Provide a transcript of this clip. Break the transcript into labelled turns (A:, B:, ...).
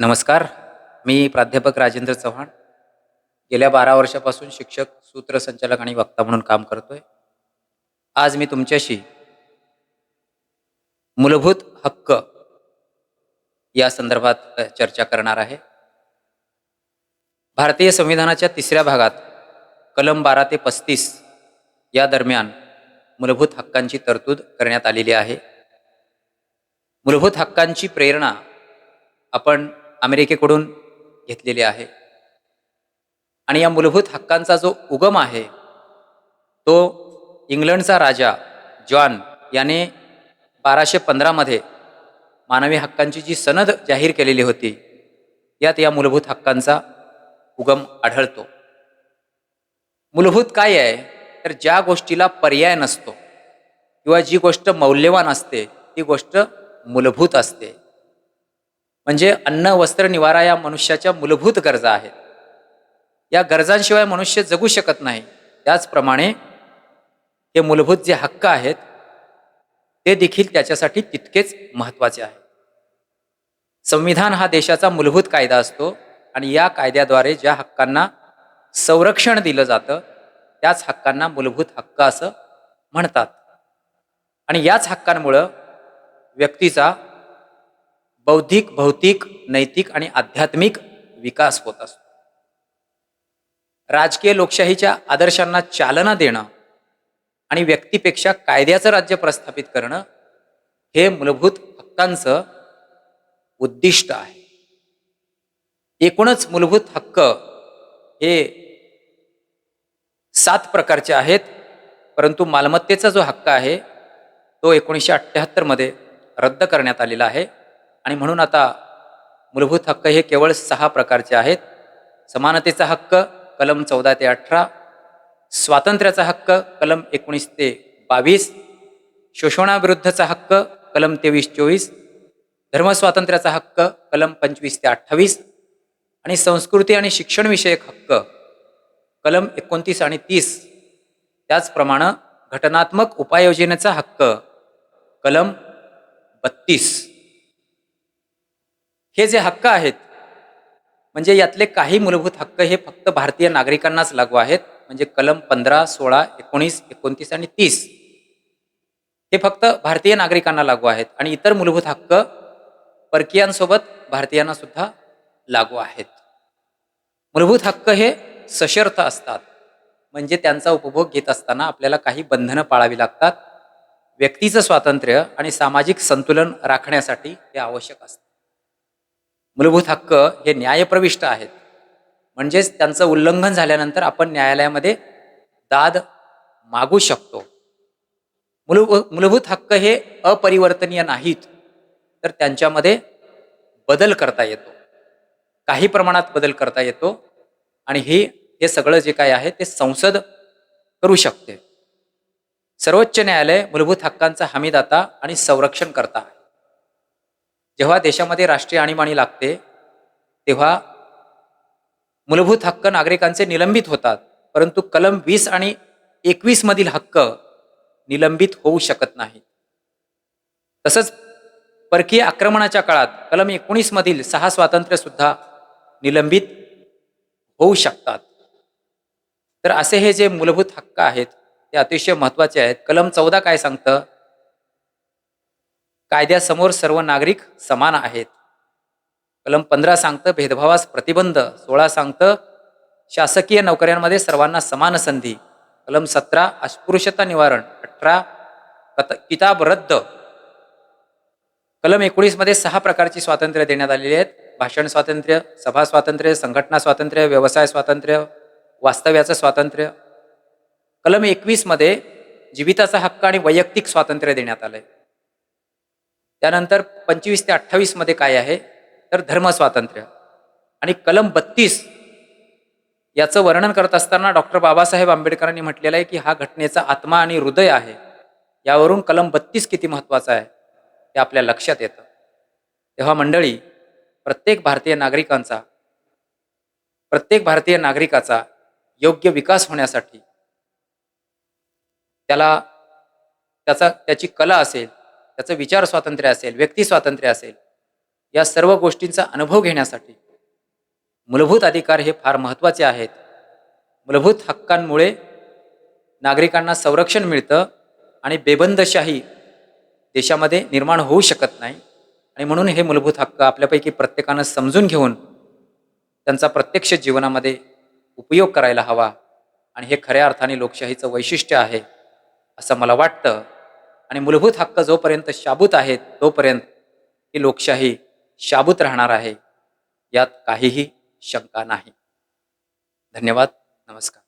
A: नमस्कार. मी प्राध्यापक राजेंद्र चव्हाण. गेल्या बारा वर्षापासून शिक्षक सूत्रसंचालक आणि वक्ता म्हणून काम करतोय. आज मी तुमच्याशी मूलभूत हक्क या संदर्भात चर्चा करणार आहे. भारतीय संविधानाच्या तिसऱ्या भागात कलम बारा ते पस्तीस या दरम्यान मूलभूत हक्कांची तरतूद करण्यात आलेली आहे. मूलभूत हक्कांची प्रेरणा आपण अमेरिकेकडून घेतलेली आहे. आणि या मूलभूत हक्कांचा जो उगम आहे तो इंग्लंडचा राजा जॉन याने बाराशे पंधरामध्ये मानवी हक्कांची जी सनद जाहीर केलेली होती यात या मूलभूत हक्कांचा उगम आढळतो. मूलभूत काय आहे? तर ज्या गोष्टीला पर्याय नसतो किंवा जी गोष्ट मौल्यवान असते ती गोष्ट मूलभूत असते. म्हणजे अन्न वस्त्र निवारा या मनुष्याच्या मूलभूत गरजा आहेत. या गरजांशिवाय मनुष्य जगू शकत नाही. त्याचप्रमाणे हे मूलभूत जे हक्क आहेत ते देखील त्याच्यासाठी तितकेच महत्त्वाचे आहे संविधान हा देशाचा मूलभूत कायदा असतो आणि या कायद्याद्वारे ज्या हक्कांना संरक्षण दिलं जातं त्याच हक्कांना मूलभूत हक्क असं म्हणतात. आणि याच हक्कांमुळं व्यक्तीचा बौद्धिक भौतिक नैतिक आणि आध्यात्मिक विकास होत असतो. राजकीय लोकशाहीच्या आदर्शांना चालना देणं आणि व्यक्तीपेक्षा कायद्याचं राज्य प्रस्थापित करणं हे मूलभूत हक्कांचं उद्दिष्ट आहे. एकूणच मूलभूत हक्क हे सात प्रकारचे आहेत परंतु मालमत्तेचा जो हक्क आहे तो एकोणीसशे अठ्ठ्याहत्तरमध्ये रद्द करण्यात आलेला आहे. आणि म्हणून आता मूलभूत हक्क हे केवळ सहा प्रकारचे आहेत. समानतेचा हक्क कलम चौदा ते अठरा. स्वातंत्र्याचा हक्क कलम एकोणीस ते बावीस. शोषणाविरुद्धचा हक्क कलम तेवीस चोवीस. धर्मस्वातंत्र्याचा हक्क कलम पंचवीस ते अठ्ठावीस. आणि संस्कृती आणि शिक्षणविषयक हक्क कलम एकोणतीस आणि तीस. त्याचप्रमाणे घटनात्मक उपाययोजनेचा हक्क कलम बत्तीस. हे जे हक्क आहेत म्हणजे यातले काही मूलभूत हक्क हे फक्त भारतीय नागरिकांनाच लागू आहेत म्हणजे कलम पंधरा सोळा एकोणीस एकोणतीस आणि तीस. हे फक्त भारतीय नागरिकांना लागू आहेत आणि इतर मूलभूत हक्क परकीयांसोबत भारतीयांना सुद्धा लागू आहेत. मूलभूत हक्क हे सशर्त असतात म्हणजे त्यांचा उपभोग घेत असताना आपल्याला काही बंधनं पाळावी लागतात व्यक्तीचं स्वातंत्र्य आणि सामाजिक संतुलन राखण्यासाठी ते आवश्यक असतं. मूलभूत हक्क हे न्यायप्रविष्ट आहेत. म्हणजेच त्यांचं उल्लंघन झाल्यानंतर आपण न्यायालयामध्ये दाद मागू शकतो. मूलभूत मूलभूत हक्क हे अपरिवर्तनीय नाहीत तर त्यांच्यामध्ये बदल करता येतो. काही प्रमाणात बदल करता येतो आणि हे हे सगळं जे काय आहे ते संसद करू शकते. सर्वोच्च न्यायालय मूलभूत हक्कांचा हमीदाता आणि संरक्षण करता आहे. जेव्हा देशामध्ये राष्ट्रीय आणीबाणी लागते तेव्हा मूलभूत हक्क नागरिकांचे निलंबित होतात परंतु कलम वीस आणि एकवीस मधील हक्क निलंबित होऊ शकत नाही तसंच परकीय आक्रमणाच्या काळात कलम एकोणीस मधील सहा स्वातंत्र्य सुद्धा निलंबित होऊ शकतात. तर असे हे जे मूलभूत हक्क आहेत ते अतिशय महत्त्वाचे आहेत. कलम चौदा काय सांगतं? कायद्यासमोर सर्व नागरिक समान आहेत. कलम पंधरा सांगतं भेदभावास प्रतिबंध. सोळा सांगतं शासकीय नोकऱ्यांमध्ये सर्वांना समान संधी. कलम सतरा अस्पृश्यता निवारण. अठरा कत किताब रद्द. कलम एकोणीसमध्ये सहा प्रकारची स्वातंत्र्य देण्यात आलेली आहेत. भाषण स्वातंत्र्य सभा स्वातंत्र्य संघटना स्वातंत्र्य व्यवसाय स्वातंत्र्य वास्तव्याचं स्वातंत्र्य. कलम एकवीसमध्ये जीविताचा हक्क आणि वैयक्तिक स्वातंत्र्य देण्यात आलं आहे त्यानंतर पंचवीस ते अठ्ठावीसमध्ये काय आहे? तर धर्म स्वातंत्र्य. आणि कलम बत्तीस याचं वर्णन करत असताना डॉक्टर बाबासाहेब आंबेडकरांनी म्हटलेलं आहे की हा घटनेचा आत्मा आणि हृदय आहे. यावरून कलम बत्तीस किती महत्त्वाचा आहे? ते आपल्या लक्षात येतं. तेव्हा मंडळी प्रत्येक भारतीय नागरिकांचा प्रत्येक भारतीय नागरिकाचा योग्य विकास होण्यासाठी त्याला त्याचा त्याची कला असेल त्याचं विचार स्वातंत्र्य असेल व्यक्ती स्वातंत्र्य असेल या सर्व गोष्टींचा अनुभव घेण्यासाठी मूलभूत अधिकार हे फार महत्त्वाचे आहेत. मूलभूत हक्कांमुळे नागरिकांना संरक्षण मिळतं आणि बेबंदशाही देशामध्ये निर्माण होऊ शकत नाही. आणि म्हणून हे मूलभूत हक्क आपल्यापैकी प्रत्येकानं समजून घेऊन त्यांचा प्रत्यक्ष जीवनामध्ये उपयोग करायला हवा. आणि हे खऱ्या अर्थाने लोकशाहीचं वैशिष्ट्य आहे असं मला वाटतं. आणि मूलभूत हक्क जोपर्यंत शाबूत आहेत तोपर्यंत ही लोकशाही शाबूत राहणार आहे यात काहीही शंका नाही. धन्यवाद नमस्कार.